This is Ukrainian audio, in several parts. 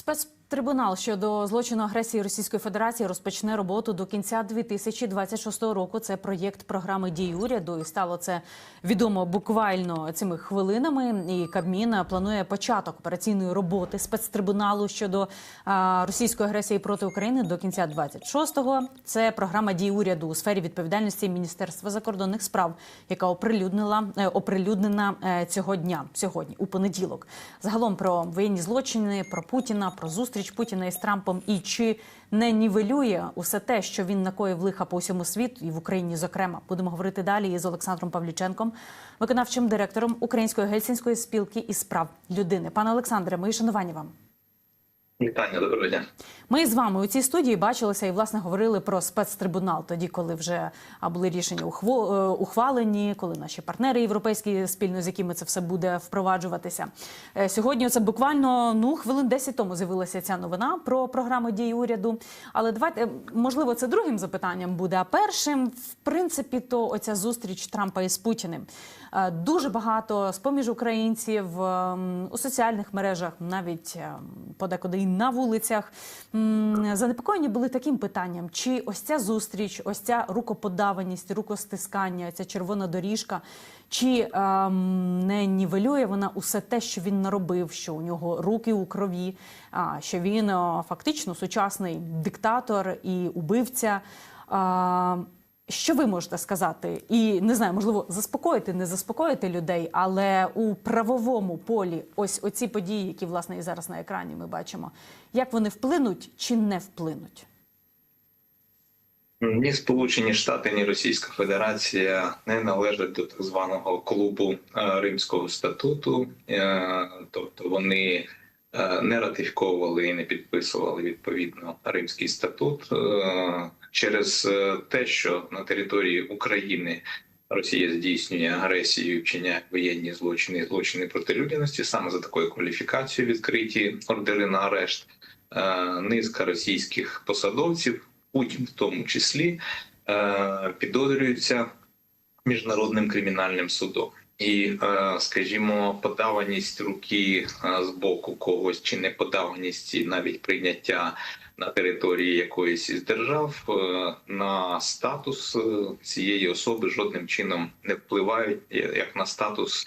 Спец Спецтрибунал щодо злочину агресії Російської Федерації розпочне роботу до кінця 2026 року. Це проєкт програми дій уряду, і стало це відомо буквально цими хвилинами. І Кабмін планує початок операційної роботи спецтрибуналу щодо а, російської агресії проти України до кінця 26-го. Це програма дій уряду у сфері відповідальності Міністерства закордонних справ, яка оприлюднила е, оприлюднена е, цього дня сьогодні у понеділок. Загалом про воєнні злочини, про Путіна, про зустріч Путіна із Трампом і чи не нівелює усе те, що він накоїв лиха по всьому світу і в Україні, зокрема, будемо говорити далі із Олександром Павліченком, виконавчим директором Української гельсінської спілки із прав людини. Пане Олександре, мої шанування вам. Вітання, доброго дня. Ми з вами у цій студії бачилися і власне говорили про спецтрибунал, тоді коли вже були рішення е, ухвалені, коли наші партнери європейські спільно з якими це все буде впроваджуватися. Е, Сьогодні це буквально ну хвилин 10 тому з'явилася ця новина про програму дій уряду. Але давайте можливо це другим запитанням буде. А першим, в принципі, то оця зустріч Трампа із Путіним. Е, Дуже багато з поміж українців ем, у соціальних мережах, навіть ем, подекуди і на вулицях, занепокоєні були таким питанням: чи ось ця зустріч, ось ця рукоподаваність, рукостискання, ця червона доріжка, чи ем, не нівелює вона усе те, що він наробив, що у нього руки у крові, а, що він о, фактично сучасний диктатор і убивця. А, що ви можете сказати? І не знаю, можливо, заспокоїти, не заспокоїти людей, але у правовому полі, ось оці події, які власне і зараз на екрані ми бачимо, як вони вплинуть чи не вплинуть? Ні Сполучені Штати, ні Російська Федерація не належать до так званого клубу е, Римського статуту, Е, тобто вони е, не ратифіковували і не підписували відповідно Римський статут через е, те, що на території України Росія здійснює агресію, вчиняє воєнні злочини, злочини проти людяності. Саме за такою кваліфікацією відкриті ордери на арешт. Е, Низка російських посадовців, Путін в тому числі, е, підозрюються міжнародним кримінальним судом. І, е, скажімо, подаваність руки е, з боку когось чи не подаваність, навіть прийняття на території якоїсь із держав е, на статус цієї особи жодним чином не впливають, як на статус,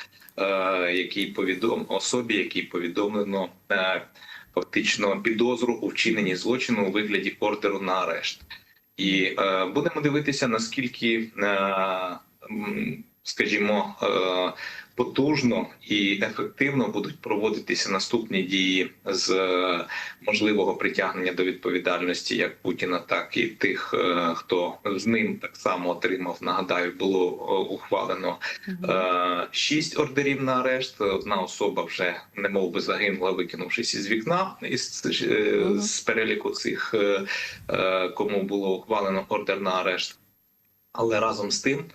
який повідом особі, який повідомлено фактично підозру у вчиненні злочину у вигляді ордеру на арешт. І е, будемо дивитися, наскільки, е, скажімо, е, потужно і ефективно будуть проводитися наступні дії з е, можливого притягнення до відповідальності як Путіна, так і тих, е, хто з ним так само отримав. Нагадаю, було ухвалено шість ордерів на арешт. Одна особа вже немов би загинула, викинувшись із вікна із з переліку цих, кому було ухвалено ордер на арешт. Але разом з тим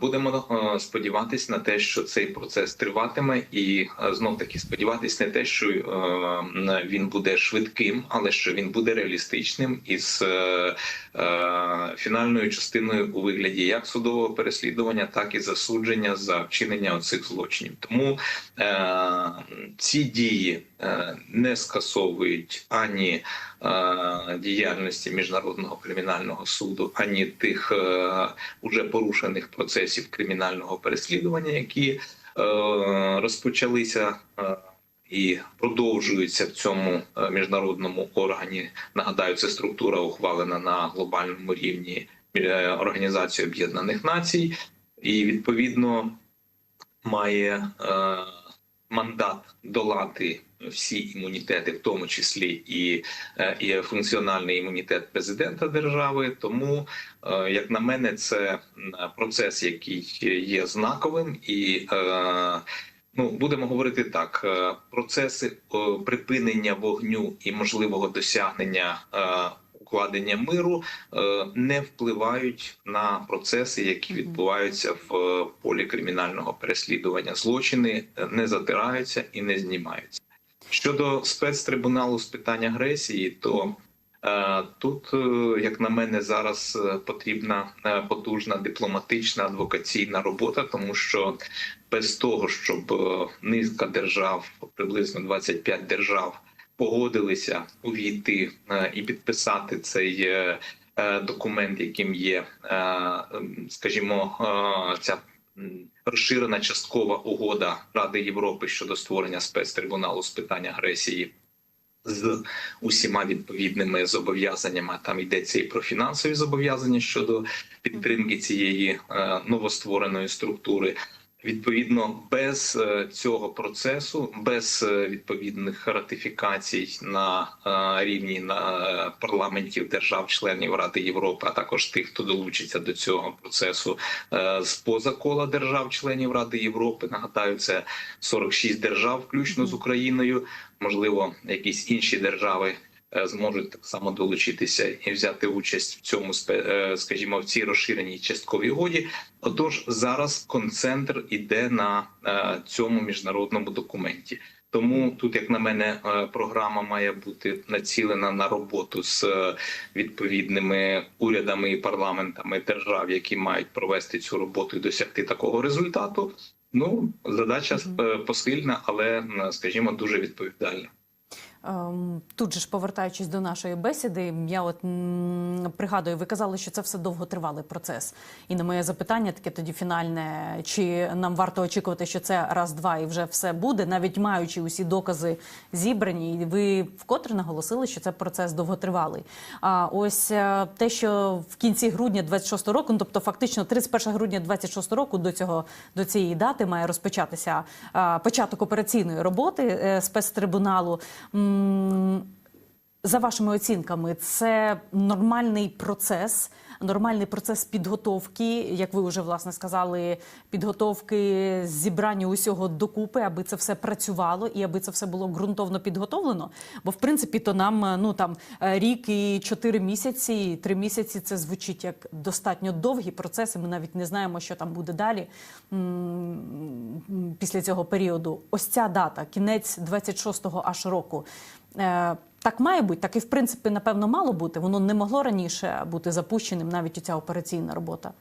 будемо е, сподіватись на те, що цей процес триватиме, і знов таки сподіватись на те, що е, він буде швидким, але що він буде реалістичним із е, е, фінальною частиною у вигляді як судового переслідування, так і засудження за вчинення цих злочинів. Тому е, ці дії е, не скасовують ані е, діяльності міжнародного кримінального суду, ані тих е, уже порушених процесів кримінального переслідування, які е, розпочалися. е, і продовжуються в цьому е, міжнародному органі. Нагадаю, це структура ухвалена на глобальному рівні е, Організації Об'єднаних Націй, і відповідно має е, мандат долати всі імунітети, в тому числі і, е, і функціональний імунітет президента держави. Тому, е, як на мене, це процес, який є знаковим і. Е, Ну, будемо говорити так: процеси припинення вогню і можливого досягнення укладення миру не впливають на процеси, які відбуваються в полі кримінального переслідування. Злочини не затираються і не знімаються. Щодо спецтрибуналу з питань агресії, то е, тут, е, як на мене, зараз е, потрібна потужна дипломатична адвокаційна робота, тому що без того, щоб низка держав, приблизно 25 держав, погодилися увійти і підписати цей документ, яким є, ем, скажімо, ця розширена часткова угода Ради Європи щодо створення спецтрибуналу з питань агресії. З усіма відповідними зобов'язаннями там йдеться і про фінансові зобов'язання щодо підтримки цієї е, новоствореної структури. Відповідно, без е, цього процесу, без е, відповідних ратифікацій на е, рівні на парламентів держав-членів Ради Європи, а також тих, хто долучиться до цього процесу з поза кола держав-членів Ради Європи. Нагадаю, це 46 держав, включно з Україною. Можливо, якісь інші держави зможуть так само долучитися і взяти участь в цьому е, скажімо, в цій розширеній частковій угоді. Отож, зараз концентр іде на е, цьому міжнародному документі. Тому тут, як на мене, е, програма має бути націлена на роботу з е, відповідними урядами і парламентами держав, які мають провести цю роботу і досягти такого результату. Ну, задача е, посильна, але е, скажімо, дуже відповідальна. Ем, Тут же ж повертаючись до нашої бесіди, я от пригадую, ви казали, що це все довготривалий процес. І на моє запитання, таке тоді фінальне, чи нам варто очікувати, що це раз-два і вже все буде, навіть маючи усі докази зібрані, і ви вкотре наголосили, що це процес довготривалий. А ось е, те, що в кінці грудня 26 року, ну, тобто фактично 31 грудня 26 року до цього до цієї дати має розпочатися е, початок операційної роботи е, спецтрибуналу. 嗯 За вашими оцінками, це нормальний процес, нормальний процес підготовки, як ви вже власне сказали, підготовки зібрання усього докупи, аби це все працювало і аби це все було ґрунтовно підготовлено. Бо в принципі, то нам е, ну там е, рік і чотири місяці, і три місяці це звучить як достатньо довгі процеси. Ми навіть не знаємо, що там буде далі після цього періоду. Ось ця дата, кінець 26-го аж року. Так має бути, так і в принципі, напевно, мало бути. Воно не могло раніше бути запущеним, навіть ця операційна робота.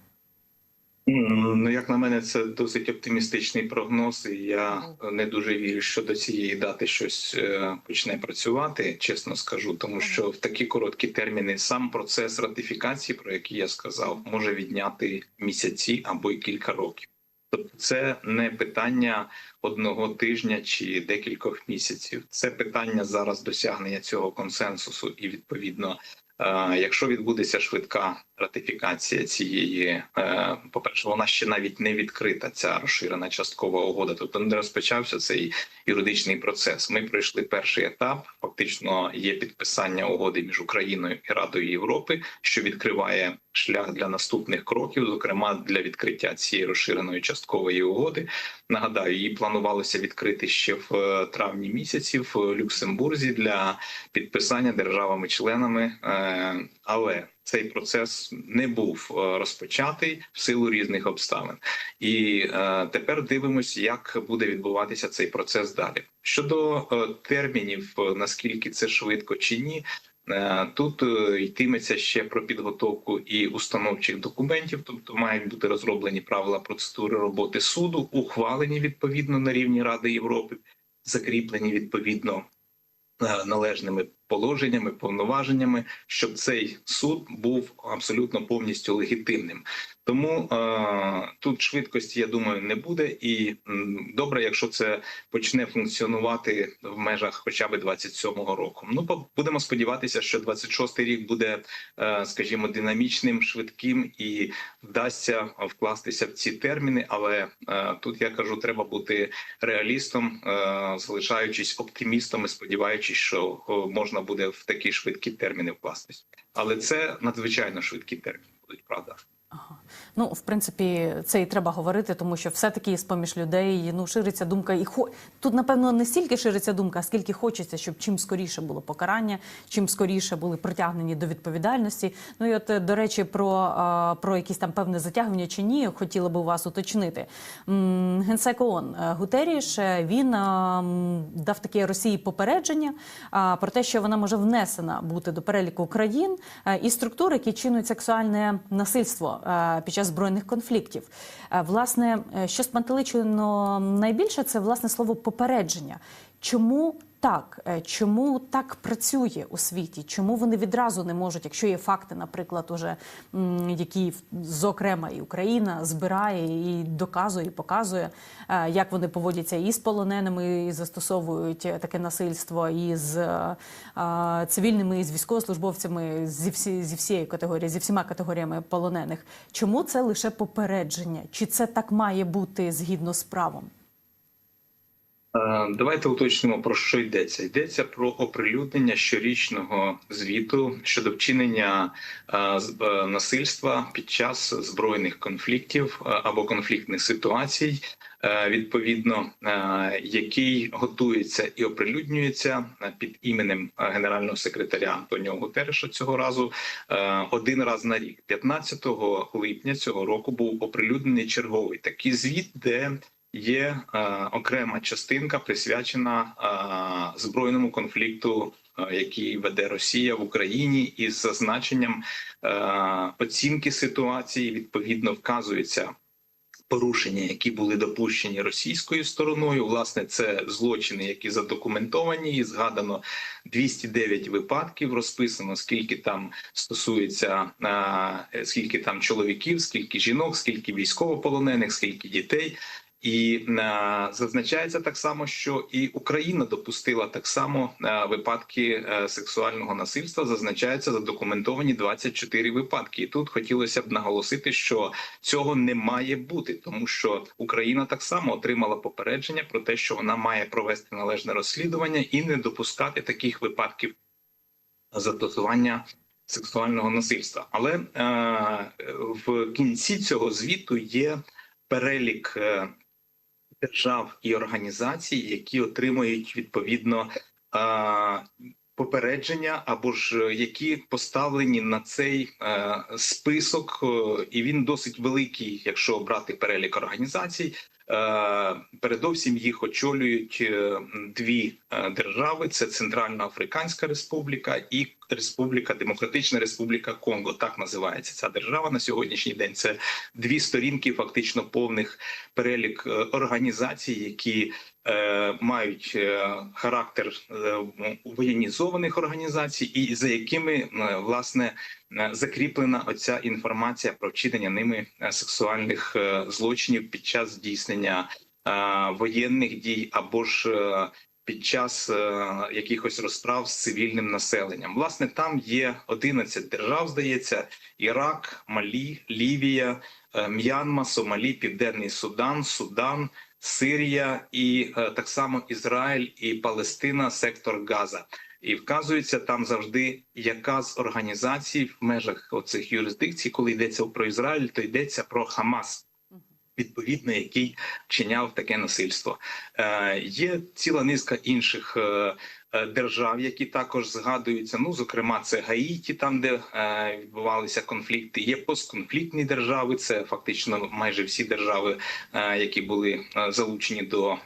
Ну, як на мене, це досить оптимістичний прогноз. і Я не дуже вірю, що до цієї дати щось е, почне працювати. Чесно скажу, тому що в такі короткі терміни сам процес ратифікації, про який я сказав, може відняти місяці або й кілька років. Тобто, це не питання одного тижня чи декількох місяців. Це питання зараз досягнення цього консенсусу, і відповідно, якщо відбудеться швидка ратифікація цієї, е, по перше, вона ще навіть не відкрита. Ця розширена часткова угода. Тобто не розпочався цей юридичний процес. Ми пройшли перший етап. Фактично є підписання угоди між Україною і Радою Європи, що відкриває шлях для наступних кроків, зокрема для відкриття цієї розширеної часткової угоди. Нагадаю, її планувалося відкрити ще в е, травні місяці в Люксембурзі для підписання державами-членами, е, але цей процес не був е, розпочатий в силу різних обставин, і е, тепер дивимося, як буде відбуватися цей процес далі. Щодо е, термінів, наскільки це швидко чи ні. Тут йтиметься ще про підготовку і установчих документів, тобто мають бути розроблені правила процедури роботи суду, ухвалені відповідно на рівні Ради Європи, закріплені відповідно належними положеннями, повноваженнями, щоб цей суд був абсолютно повністю легітимним. Тому е, тут швидкості, я думаю, не буде, і добре, якщо це почне функціонувати в межах хоча б 27-го року. Ну будемо сподіватися, що 26-й рік буде, е, скажімо, динамічним, швидким і вдасться вкластися в ці терміни. Але е, тут я кажу, треба бути реалістом, е, залишаючись оптимістом і сподіваючись, що можна буде в такі швидкі терміни вкластися. Але це надзвичайно швидкі терміни будуть, правда. Ну, в принципі, це і треба говорити, тому що все-таки з поміж людей ну шириться думка, і хо тут, напевно, не стільки шириться думка, а скільки хочеться, щоб чим скоріше було покарання, чим скоріше були притягнені до відповідальності. Ну і от е, до речі, про, про якісь там певне затягування чи ні, хотіла би у вас уточнити. Генсек ООН е, Гутеріш е, він дав таке Росії попередження про те, що вона може внесена бути до переліку країн і структур, які чинують сексуальне насильство під час збройних конфліктів. Е, Власне, е, що спантеличено найбільше, це власне слово попередження. Чому так? Е, Чому так працює у світі? Чому вони відразу не можуть, якщо є факти, наприклад, уже які зокрема і Україна збирає і доказує, і показує, е, як вони поводяться і з полоненими, і застосовують е, таке насильство, і з цивільними, і з військовослужбовцями зі всі зі всієї категорії, зі всіма категоріями полонених. Чому це лише попередження? Чи це так має бути згідно з правом? Е, Давайте уточнимо про що йдеться. Йдеться про оприлюднення щорічного звіту щодо вчинення е, е, насильства під час збройних конфліктів або конфліктних ситуацій, відповідно, який готується і оприлюднюється під іменем генерального секретаря Антоніо Гутерреша цього разу один раз на рік. 15 липня цього року був оприлюднений черговий такий звіт, де є е, окрема частинка присвячена е, збройному конфлікту, е, який веде Росія в Україні, із зазначенням оцінки ситуації. Відповідно, вказується. Порушення, які були допущені російською стороною, власне, це злочини, які задокументовані, і згадано 209 випадків. Розписано скільки там стосується скільки там чоловіків, скільки жінок, скільки військовополонених, скільки дітей. І е, зазначається так само, що і Україна допустила так само е, випадки е, сексуального насильства. Зазначається задокументовані 24 випадки. І тут хотілося б наголосити, що цього не має бути, тому що Україна так само отримала попередження про те, що вона має провести належне розслідування і не допускати таких випадків застосування сексуального насильства. Але е, в кінці цього звіту є перелік держав і організацій, які отримують відповідно попередження, або ж е, які поставлені на цей е, список, е, і він досить великий, якщо брати перелік організацій. Е, Передовсім їх очолюють е, дві е, держави: це Центральна Африканська Республіка і Республіка Демократична Республіка Конго. Так називається ця держава на сьогоднішній день. Це дві сторінки, фактично повних перелік організацій, які мають е, характер е, воєнізованих організацій, і за якими е, власне е, закріплена оця інформація про вчинення ними е, сексуальних е, злочинів під час здійснення е, воєнних дій або ж е, під час е, якихось розправ з цивільним населенням. Власне, там є 11 держав, здається: Ірак, Малі, Лівія, е, М'янма, Сомалі, Південний Судан, Судан. Сирія і е, так само Ізраїль і Палестина, сектор Газа, і вказується там завжди, яка з організацій в межах оцих юрисдикцій, коли йдеться про Ізраїль, то йдеться про Хамас, відповідно, який вчиняв таке насильство. Е, є ціла низка інших. Е, Держав, які також згадуються, ну зокрема, це Гаїті, там де е, відбувалися конфлікти. Є постконфліктні держави. Це фактично майже всі держави, е, які були е, залучені до е,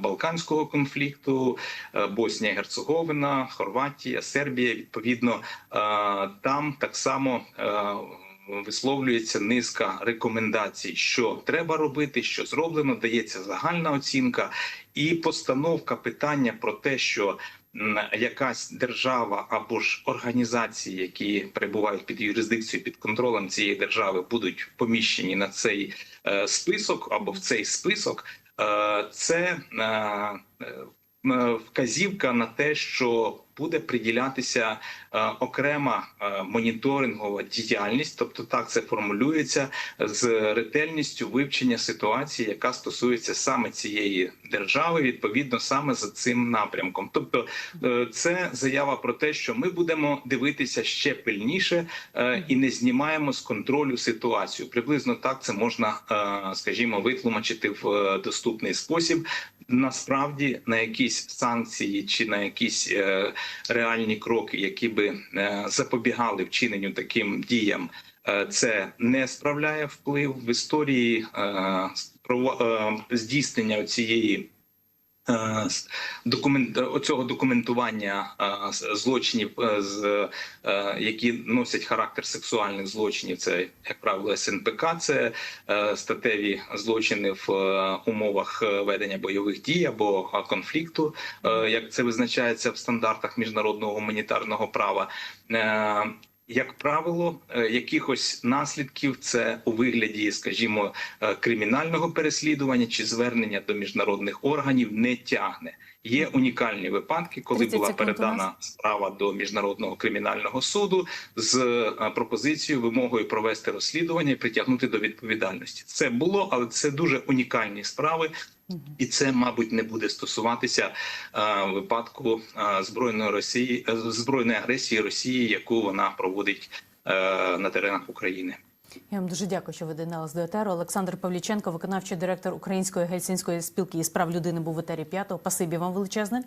Балканського конфлікту, е, Боснія, Герцеговина, Хорватія, Сербія. Відповідно, е, там так само. е, Висловлюється низка рекомендацій, що треба робити, що зроблено, дається загальна оцінка і постановка питання про те, що якась держава або ж організації, які перебувають під юрисдикцією під контролем цієї держави, будуть поміщені на цей е, список або в цей список, е, це е, вказівка на те, що буде приділятися е, окрема е, моніторингова діяльність, тобто так це формулюється з ретельністю вивчення ситуації, яка стосується саме цієї держави, відповідно саме за цим напрямком. Тобто, е, це заява про те, що ми будемо дивитися ще пильніше е, і не знімаємо з контролю ситуацію. Приблизно так це можна, е, скажімо, витлумачити в е, доступний спосіб. Насправді на якісь санкції чи на якісь е, реальні кроки, які би е, запобігали вчиненню таким діям, е, це не справляє вплив в історії е, здійснення цієї документ оцього документування е, злочинів, е, е, які носять характер сексуальних злочинів. Це як правило СНПК, це е, статеві злочини в е, умовах е, ведення бойових дій або е, конфлікту, е, як це визначається в стандартах міжнародного гуманітарного права. Як правило, е, якихось наслідків це у вигляді, скажімо, е, кримінального переслідування чи звернення до міжнародних органів не тягне. Є унікальні випадки, коли була передана справа до міжнародного кримінального суду з е, пропозицією вимогою провести розслідування і притягнути до відповідальності. Це було, але це дуже унікальні справи. І це, мабуть, не буде стосуватися а, випадку а, збройної Росії а, збройної агресії Росії, яку вона проводить а, на теренах України. Я вам дуже дякую, що ви доєдналися до етеру. Олександр Павліченко, виконавчий директор Української гельсінської спілки із прав людини, був в етері п'ятого. Пасибі вам величезне.